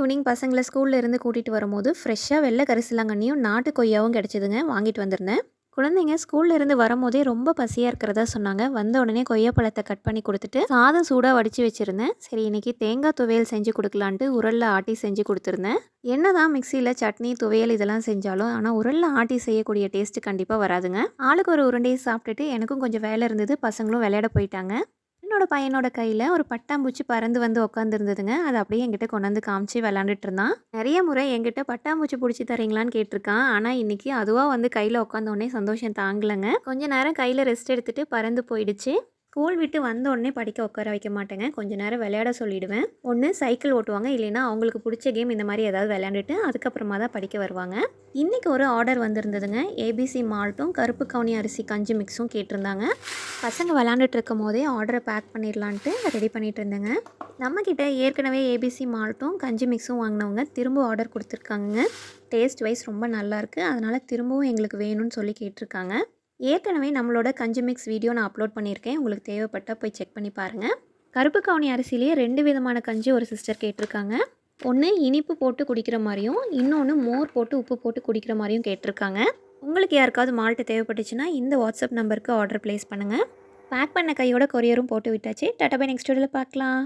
Evening பசங்களை ஸ்கூல்ல இருந்து கூட்டிகிட்டு வரும்போது ஃப்ரெஷ்ஷாக வெள்ளை கரிசலாங்கண்ணியும் நாட்டு கொய்யாவும் கிடச்சிதுங்க. வாங்கிட்டு வந்திருந்தேன். குழந்தைங்க ஸ்கூல்ல இருந்து வரும்போதே ரொம்ப பசியாக இருக்கிறதா சொன்னாங்க. வந்த உடனே கொய்யா பழத்தை கட் பண்ணி கொடுத்துட்டு சாதம் சூடாக வடித்து வச்சுருந்தேன். சரி இன்னைக்கு தேங்காய் துவையல் செஞ்சு கொடுக்கலான்ட்டு உரலில் ஆட்டி செஞ்சு கொடுத்துருந்தேன். என்ன தான் மிக்சியில் சட்னி துவையல் இதெல்லாம் செஞ்சாலும் ஆனால் உரலில் ஆட்டி செய்யக்கூடிய டேஸ்ட்டு கண்டிப்பாக வராதுங்க. ஆளுக்கு ஒரு உருண்டையை சாப்பிட்டுட்டு எனக்கும் கொஞ்சம் வேலை இருந்தது பசங்களும் விளையாட போயிட்டாங்க. என்னோட பையனோட கையில் ஒரு பட்டாம்பூச்சி பறந்து வந்து உட்காந்துருந்ததுங்க அதை அப்படியே என்கிட்ட கொண்டாந்து காமிச்சு விளாண்டுட்டு இருந்தான் நிறைய முறை என்கிட்ட பட்டாம்பூச்சி பிடிச்சி தரீங்களான்னு கேட்டிருக்கான். ஆனால் இன்னைக்கு அதுவாக வந்து கையில் உட்காந்தோடனே சந்தோஷம் தாங்கலைங்க. கொஞ்ச நேரம் கையில் ரெஸ்ட் எடுத்துட்டு பறந்து போயிடுச்சு. ஸ்கூல் விட்டு வந்த உடனே படிக்க உட்கார வைக்க மாட்டேங்க. கொஞ்ச நேரம் விளையாட சொல்லிடுவேன். ஒன்று சைக்கிள் ஓட்டுவாங்க. இல்லைன்னா அவங்களுக்கு பிடிச்ச கேம் இந்த மாதிரி ஏதாவது விளையாண்டுட்டு அதுக்கப்புறமா தான் படிக்க வருவாங்க. இன்றைக்கி ஒரு ஆர்டர் வந்திருந்ததுங்க. ஏபிசி மால்ட்டும் கருப்பு கவுனி அரிசி கஞ்சி மிக்ஸும் கேட்டிருந்தாங்க. பசங்க விளாண்டுட்டு இருக்கும் போதே ஆர்டரை பேக் பண்ணிடலான்ட்டு ரெடி பண்ணிட்டு இருந்தேங்க. நம்மக்கிட்ட ஏற்கனவே ஏபிசி மால்ட்டும் கஞ்சி மிக்ஸும் வாங்கினவங்க திரும்ப ஆர்டர் கொடுத்துருக்காங்க டேஸ்ட் வைஸ் ரொம்ப நல்லாயிருக்கு அதனால் திரும்பவும் எங்களுக்கு வேணும்னு சொல்லி கேட்டிருக்காங்க. ஏற்கனவே நம்மளோட கஞ்சி மிக்ஸ் வீடியோ நான் அப்லோட் பண்ணியிருக்கேன். உங்களுக்கு தேவைப்பட்டால் போய் செக் பண்ணி பாருங்கள் கருப்பு கவுனி அரிசிலேயே ரெண்டு விதமான கஞ்சி ஒரு சிஸ்டர் கேட்டிருக்காங்க. ஒன்று இனிப்பு போட்டு குடிக்கிற மாதிரியும் இன்னொன்று மோர் போட்டு உப்பு போட்டு குடிக்கிற மாதிரியும் கேட்டிருக்காங்க. உங்களுக்கு யாருக்காவது மால்ட்டு தேவைப்பட்டுச்சுன்னா இந்த வாட்ஸ்அப் நம்பருக்கு ஆர்டர் ப்ளேஸ் பண்ணுங்கள் பேக் பண்ண கையோட கொரியரும் போட்டு விட்டாச்சு. டாட்டா பை நெக்ஸ்ட் வீடியோவில் பார்க்கலாம்.